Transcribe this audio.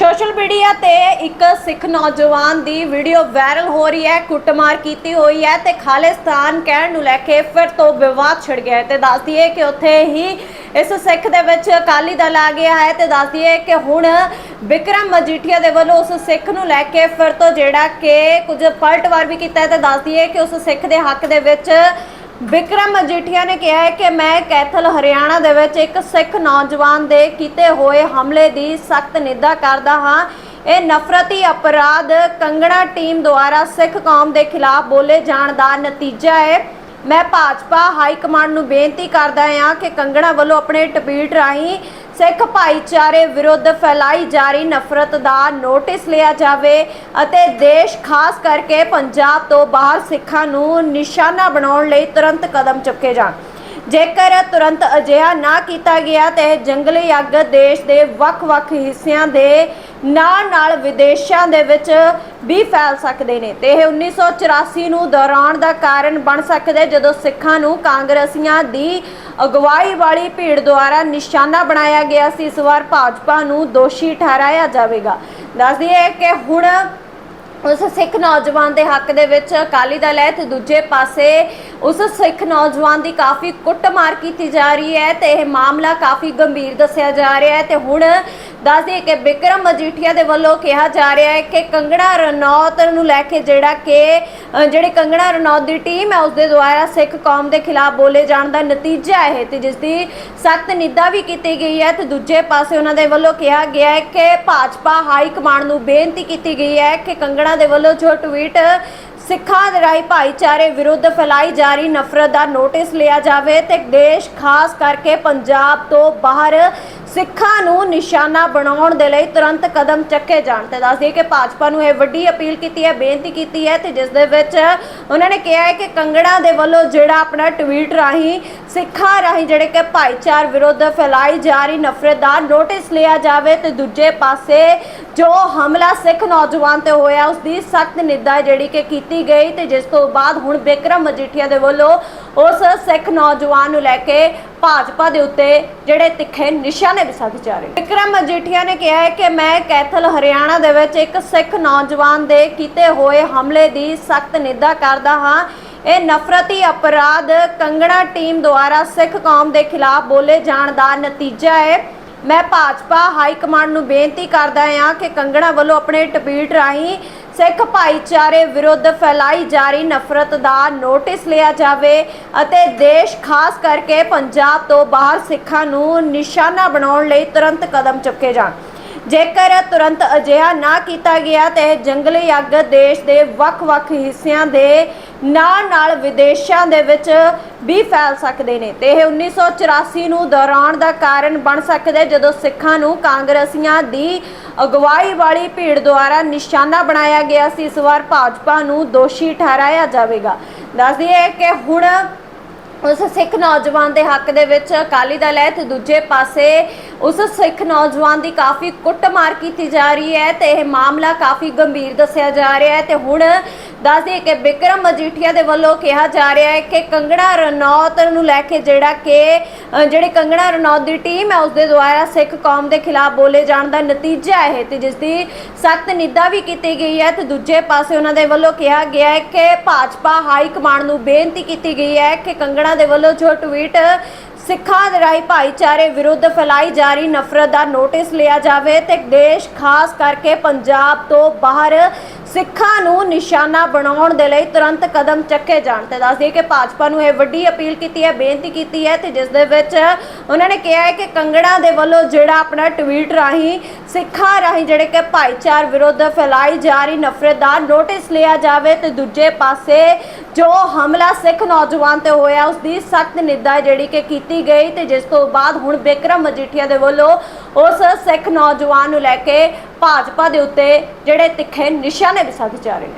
Social media ਤੇ ਇੱਕ ਸਿੱਖ ਨੌਜਵਾਨ ਦੀ ਵੀਡੀਓ ਵਾਇਰਲ ਹੋ ਰਹੀ ਹੈ, ਕੁੱਟਮਾਰ ਕੀਤੀ ਹੋਈ ਹੈ ਤੇ ਖਾਲਿਸਤਾਨ ਕਹਿਣ ਨੂੰ ਲੈ ਕੇ ਫਿਰ ਤੋਂ ਵਿਵਾਦ ਛਿੜ ਗਿਆ ਹੈ ਤੇ ਦੱਸ ਦਈਏ ਕਿ ਉੱਥੇ ਹੀ ਇਸ ਸਿੱਖ ਦੇ ਵਿੱਚ ਅਕਾਲੀ ਦਲ ਆ ਗਿਆ ਹੈ ਤੇ ਦੱਸ ਦਈਏ ਕਿ ਹੁਣ ਵਿਕਰਮ ਮਜੀਠੀਆ ਦੇ ਵੱਲੋਂ ਉਸ ਸਿੱਖ ਨੂੰ ਲੈ ਕੇ ਫਿਰ ਤੋਂ ਜਿਹੜਾ ਕਿ ਕੁਝ ਪਲਟਵਾਰ ਵੀ ਕੀਤਾ ਹੈ ਤੇ ਦੱਸ ਦਈਏ ਕਿ ਉਸ ਸਿੱਖ ਦੇ ਹੱਕ ਦੇ ਵਿੱਚ ਵਿਕਰਮ ਮਜੀਠੀਆ ਨੇ ਕਿਹਾ ਹੈ ਕਿ ਮੈਂ ਕੈਥਲ, ਹਰਿਆਣਾ ਦੇ ਵਿੱਚ ਇੱਕ ਸਿੱਖ ਨੌਜਵਾਨ ਦੇ ਕੀਤੇ ਹੋਏ ਹਮਲੇ ਦੀ ਸਖਤ ਨਿੰਦਾ ਕਰਦਾ ਹਾਂ। ਇਹ ਨਫ਼ਰਤੀ ਅਪਰਾਧ ਕੰਗਣਾ ਟੀਮ ਦੁਆਰਾ ਸਿੱਖ ਕੌਮ ਦੇ ਖਿਲਾਫ ਬੋਲੇ ਜਾਣ ਦਾ ਨਤੀਜਾ ਹੈ। ਮੈਂ ਭਾਜਪਾ ਹਾਈ ਕਮਾਂਡ ਨੂੰ ਬੇਨਤੀ ਕਰਦਾ ਹਾਂ ਕਿ ਕੰਗਣਾ ਵੱਲੋਂ ਆਪਣੇ ਟਵੀਟ ਰਾਹੀਂ ਸਿੱਖ ਭਾਈਚਾਰੇ ਵਿਰੁੱਧ ਫੈਲਾਈ ਜਾ ਰਹੀ ਨਫ਼ਰਤ ਦਾ ਨੋਟਿਸ ਲਿਆ ਜਾਵੇ ਅਤੇ ਦੇਸ਼ ਖਾਸ ਕਰਕੇ ਪੰਜਾਬ ਤੋਂ ਬਾਹਰ ਸਿੱਖਾਂ ਨੂੰ ਨਿਸ਼ਾਨਾ ਬਣਾਉਣ ਲਈ ਤੁਰੰਤ ਕਦਮ ਚੁੱਕੇ ਜਾਣ। ਜੇਕਰ ਤੁਰੰਤ ਅਜਿਹਾ ਨਾ ਕੀਤਾ ਗਿਆ ਤੇ ਇਹ ਜੰਗਲੀ ਅੱਗ ਦੇਸ਼ ਦੇ ਵੱਖ-ਵੱਖ ਹਿੱਸਿਆਂ ਦੇ ਨਾਲ-ਨਾਲ ਵਿਦੇਸ਼ਾਂ ਦੇ ਵਿੱਚ ਵੀ ਫੈਲ ਸਕਦੇ ਨੇ ਤੇ ਇਹ 1984 ਨੂੰ ਦੌਰਾਨ ਦਾ ਕਾਰਨ ਬਣ ਸਕਦੇ ਜਦੋਂ ਸਿੱਖਾਂ ਨੂੰ ਕਾਂਗਰਸੀਆਂ ਦੀ ਅਗਵਾਈ ਵਾਲੀ ਭੀੜ ਦੁਆਰਾ ਨਿਸ਼ਾਨਾ ਬਣਾਇਆ ਗਿਆ ਸੀ। ਇਸ ਵਾਰ ਭਾਜਪਾ ਨੂੰ ਦੋਸ਼ੀ ਠਹਿਰਾਇਆ ਜਾਵੇਗਾ। ਦੱਸ ਦਈਏ ਕਿ ਹੁਣ ਉਸ ਸਿੱਖ ਨੌਜਵਾਨ ਦੇ ਹੱਕ ਦੇ ਵਿੱਚ ਅਕਾਲੀ ਦਲ ਹੈ ਤੇ ਦੂਜੇ ਪਾਸੇ ਉਸ ਸਿੱਖ ਨੌਜਵਾਨ ਦੀ ਕਾਫੀ ਕੁੱਟਮਾਰ ਕੀਤੀ ਜਾ ਰਹੀ ਹੈ ਤੇ ਇਹ ਮਾਮਲਾ ਕਾਫੀ ਗੰਭੀਰ ਦੱਸਿਆ ਜਾ ਰਿਹਾ ਹੈ ਤੇ ਹੁਣ ਦੱਸ ਦਈਏ ਕਿ ਬਿਕਰਮ ਮਜੀਠੀਆ ਦੇ ਵੱਲੋਂ ਕਿਹਾ ਜਾ ਰਿਹਾ ਹੈ ਕਿ ਕੰਗਣਾ ਰਣੌਤ ਨੂੰ ਲੈ ਕੇ ਜਿਹੜਾ ਕਿ ਅ, ਜਿਹੜੀ ਕੰਗਣਾ ਰਣੌਤ ਦੀ ਟੀਮ ਹੈ ਉਸ ਦੇ ਦੁਆਰਾ ਸਿੱਖ ਕੌਮ ਦੇ ਖਿਲਾਫ ਬੋਲੇ ਜਾਣ ਦਾ ਨਤੀਜਾ ਹੈ ਤੇ ਜਿਸ ਦੀ ਸਖਤ ਨਿੰਦਾ ਵੀ ਕੀਤੀ ਗਈ ਹੈ ਤੇ ਦੂਜੇ ਪਾਸੇ ਉਹਨਾਂ ਦੇ ਵੱਲੋਂ ਕਿਹਾ ਗਿਆ ਹੈ ਕਿ ਭਾਜਪਾ ਹਾਈ ਕਮਾਂਡ ਨੂੰ ਬੇਨਤੀ ਕੀਤੀ ਗਈ ਹੈ ਕਿ ਕੰਗਣਾ ਦੇ ਵੱਲੋਂ ਜੋ ਟਵੀਟ ਸਿੱਖਾਂ ਦੇ ਰਾਹੀਂ ਭਾਈਚਾਰੇ ਵਿਰੁੱਧ ਫੈਲਾਈ ਜਾ ਰਹੀ ਨਫ਼ਰਤ ਦਾ ਨੋਟਿਸ ਲਿਆ ਜਾਵੇ ਤੇ ਦੇਸ਼ ਖਾਸ ਕਰਕੇ ਪੰਜਾਬ ਤੋਂ ਬਾਹਰ ਸਿੱਖਾਂ ਨੂੰ ਨਿਸ਼ਾਨਾ ਬਣਾਉਣ ਦੇ ਲਈ ਤੁਰੰਤ ਕਦਮ ਚੱਕੇ ਜਾਣ ਤੇ ਦੱਸ ਦਈਏ ਕਿ ਭਾਜਪਾ ਨੂੰ ਇਹ ਵੱਡੀ ਅਪੀਲ ਕੀਤੀ ਹੈ, ਬੇਨਤੀ ਕੀਤੀ ਹੈ ਤੇ ਜਿਸ ਦੇ ਵਿੱਚ ਉਹਨਾਂ ਨੇ ਕਿਹਾ ਹੈ ਕਿ ਕੰਗਣਾ ਦੇ ਵੱਲੋਂ ਜਿਹੜਾ ਆਪਣਾ ਟਵੀਟ ਰਾਹੀਂ, ਸਿੱਖਾਂ ਰਾਹੀਂ ਜਿਹੜੇ ਕਿ ਭਾਈਚਾਰ ਵਿਰੁੱਧ ਫੈਲਾਈ ਜਾ ਰਹੀ ਨਫ਼ਰਤ ਦਾ ਨੋਟਿਸ ਲਿਆ ਜਾਵੇ ਤੇ ਦੂਜੇ ਪਾਸੇ ਜੋ ਹਮਲਾ ਸਿੱਖ ਨੌਜਵਾਨ ਤੇ ਹੋਇਆ, ਉਸ ਦੀ ਸਖਤ ਨਿੰਦਾ ਜਿਹੜੀ ਕਿ ਕੀਤੀ ਗਈ ਤੇ ਜਿਸ ਤੋਂ ਬਾਅਦ ਹੁਣ ਬਿਕਰਮ ਮਜੀਠੀਆ ਦੇ ਵੱਲੋਂ ਉਸ ਸਿੱਖ ਨੌਜਵਾਨ ਨੂੰ ਲੈ ਕੇ ਭਾਜਪਾ ਦੇ ਉੱਤੇ ਜਿਹੜੇ ਤਿੱਖੇ ਨਿਸ਼ਾਨੇ ਵੀ ਸਾਧੇ ਜਾ ਰਹੇ ਵਿਕਰਮ ਮਜੀਠੀਆ ਨੇ ਕਿਹਾ ਹੈ ਕਿ ਮੈਂ ਕੈਥਲ, ਹਰਿਆਣਾ ਦੇ ਵਿੱਚ ਇੱਕ ਸਿੱਖ ਨੌਜਵਾਨ ਦੇ ਕੀਤੇ ਹੋਏ ਹਮਲੇ ਦੀ ਸਖਤ ਨਿੰਦਾ ਕਰਦਾ ਹਾਂ। ਇਹ ਨਫ਼ਰਤੀ ਅਪਰਾਧ ਕੰਗਣਾ ਟੀਮ ਦੁਆਰਾ ਸਿੱਖ ਕੌਮ ਦੇ ਖਿਲਾਫ ਬੋਲੇ ਜਾਣ ਦਾ ਨਤੀਜਾ ਹੈ। ਮੈਂ ਭਾਜਪਾ ਹਾਈ ਕਮਾਂਡ ਨੂੰ ਬੇਨਤੀ ਕਰਦਾ ਹਾਂ ਕਿ ਕੰਗਣਾ ਵੱਲੋਂ ਆਪਣੇ ਟਵੀਟ ਰਾਹੀਂ ਸਿੱਖ ਭਾਈਚਾਰੇ ਵਿਰੁੱਧ ਫੈਲਾਈ ਜਾ ਰਹੀ ਨਫ਼ਰਤ ਦਾ ਨੋਟਿਸ ਲਿਆ ਜਾਵੇ ਅਤੇ ਦੇਸ਼ ਖਾਸ ਕਰਕੇ ਪੰਜਾਬ ਤੋਂ ਬਾਹਰ ਸਿੱਖਾਂ ਨੂੰ ਨਿਸ਼ਾਨਾ ਬਣਾਉਣ ਲਈ ਤੁਰੰਤ ਕਦਮ ਚੁੱਕੇ ਜਾਣ। ਜੇਕਰ ਤੁਰੰਤ ਅਜਿਹਾ ਨਾ ਕੀਤਾ ਗਿਆ ਤੇ ਇਹ ਜੰਗਲੀ ਅੱਗ ਦੇਸ਼ ਦੇ ਵੱਖ-ਵੱਖ ਹਿੱਸਿਆਂ ਦੇ ਨਾਲ-ਨਾਲ ਵਿਦੇਸ਼ਾਂ ਦੇ ਵਿੱਚ ਵੀ ਫੈਲ ਸਕਦੇ ਨੇ। ਤੇ ਇਹ 1984 ਨੂੰ ਦੌਰਾਨ ਦਾ ਕਾਰਨ ਬਣ ਸਕਦੇ ਜਦੋਂ ਸਿੱਖਾਂ ਨੂੰ ਕਾਂਗਰਸੀਆਂ ਦੀ ਅਗਵਾਈ ਵਾਲੀ ਭੀੜ ਦੁਆਰਾ ਨਿਸ਼ਾਨਾ ਬਣਾਇਆ ਗਿਆ ਸੀ। ਇਸ ਵਾਰ ਭਾਜਪਾ ਨੂੰ ਦੋਸ਼ੀ ਠਹਿਰਾਇਆ ਜਾਵੇਗਾ। ਦੱਸ ਦਈਏ ਕਿ ਹੁਣ ਉਸ ਸਿੱਖ ਨੌਜਵਾਨ ਦੇ ਹੱਕ ਦੇ ਵਿੱਚ ਅਕਾਲੀ ਦਲ ਹੈ ਤੇ ਦੂਜੇ ਪਾਸੇ ਉਸ ਸਿੱਖ ਨੌਜਵਾਨ ਦੀ ਕਾਫੀ ਕੁੱਟਮਾਰ ਕੀਤੀ ਜਾ ਰਹੀ ਹੈ ਤੇ ਇਹ ਮਾਮਲਾ ਕਾਫੀ ਗੰਭੀਰ ਦੱਸਿਆ ਜਾ ਰਿਹਾ ਹੈ ਤੇ ਹੁਣ ਦੱਸ ਦਈਏ ਕਿ ਬਿਕਰਮ ਮਜੀਠੀਆ ਦੇ ਵੱਲੋਂ ਕਿਹਾ ਜਾ ਰਿਹਾ ਹੈ ਕਿ ਕੰਗਣਾ ਰਣੌਤ ਨੂੰ ਲੈ ਕੇ ਜਿਹੜਾ ਕਿ ਅ, ਜਿਹੜੀ ਕੰਗਣਾ ਰਣੌਤ ਦੀ ਟੀਮ ਹੈ ਉਸ ਦੇ ਦੁਆਰਾ ਸਿੱਖ ਕੌਮ ਦੇ ਖਿਲਾਫ ਬੋਲੇ ਜਾਣ ਦਾ ਨਤੀਜਾ ਹੈ ਤੇ ਜਿਸ ਦੀ ਸਖਤ ਨਿੰਦਾ ਵੀ ਕੀਤੀ ਗਈ ਹੈ ਤੇ ਦੂਜੇ ਪਾਸੇ ਉਹਨਾਂ ਦੇ ਵੱਲੋਂ ਕਿਹਾ ਗਿਆ ਹੈ ਕਿ ਭਾਜਪਾ ਹਾਈ ਕਮਾਂਡ ਨੂੰ ਬੇਨਤੀ ਕੀਤੀ ਗਈ ਹੈ ਕਿ ਕੰਗਣਾ ਦੇ ਵੱਲੋਂ ਜੋ ਟਵੀਟ ਸਿੱਖਾਂ ਦੇ ਰਾਹੀਂ ਭਾਈਚਾਰੇ ਵਿਰੁੱਧ ਫੈਲਾਈ ਜਾ ਰਹੀ ਨਫ਼ਰਤ ਦਾ ਨੋਟਿਸ ਲਿਆ ਜਾਵੇ ਤੇ ਦੇਸ਼ ਖਾਸ ਕਰਕੇ ਪੰਜਾਬ ਤੋਂ ਬਾਹਰ ਸਿੱਖਾਂ ਨੂੰ ਨਿਸ਼ਾਨਾ ਬਣਾਉਣ ਦੇ ਲਈ ਤੁਰੰਤ ਕਦਮ ਚੱਕੇ ਜਾਣ ਤੇ ਦੱਸ ਦਈਏ ਕਿ ਭਾਜਪਾ ਨੂੰ ਇਹ ਵੱਡੀ ਅਪੀਲ ਕੀਤੀ ਹੈ, ਬੇਨਤੀ ਕੀਤੀ ਹੈ ਤੇ ਜਿਸ ਦੇ ਵਿੱਚ ਉਹਨਾਂ ਨੇ ਕਿਹਾ ਹੈ ਕਿ ਕੰਗਣਾ ਦੇ ਵੱਲੋਂ ਜਿਹੜਾ ਆਪਣਾ ਟਵੀਟ ਰਾਹੀਂ, ਸਿੱਖਾਂ ਰਾਹੀਂ ਜਿਹੜੇ ਕਿ ਭਾਈਚਾਰ ਵਿਰੁੱਧ ਫੈਲਾਈ ਜਾ ਰਹੀ ਨਫ਼ਰਤ ਦਾ ਨੋਟਿਸ ਲਿਆ ਜਾਵੇ ਤੇ ਦੂਜੇ ਪਾਸੇ ਜੋ ਹਮਲਾ ਸਿੱਖ ਨੌਜਵਾਨ ਤੇ ਹੋਇਆ ਉਸ ਦੀ ਸਖਤ ਨਿੰਦਾ ਜਿਹੜੀ ਕਿ ਕੀਤੀ ਗਈ ਤੇ ਜਿਸ ਤੋਂ ਬਾਅਦ ਹੁਣ ਬਿਕਰਮ ਮਜੀਠੀਆ ਦੇ ਵੱਲੋਂ ਉਸ ਸਿੱਖ ਨੌਜਵਾਨ ਨੂੰ ਲੈ ਕੇ ਭਾਜਪਾ ਦੇ ਉੱਤੇ ਜਿਹੜੇ ਤਿੱਖੇ ਨਿਸ਼ਾਨੇ ਵੀ ਸਾਧੇ ਜਾ ਰਹੇ ਨੇ।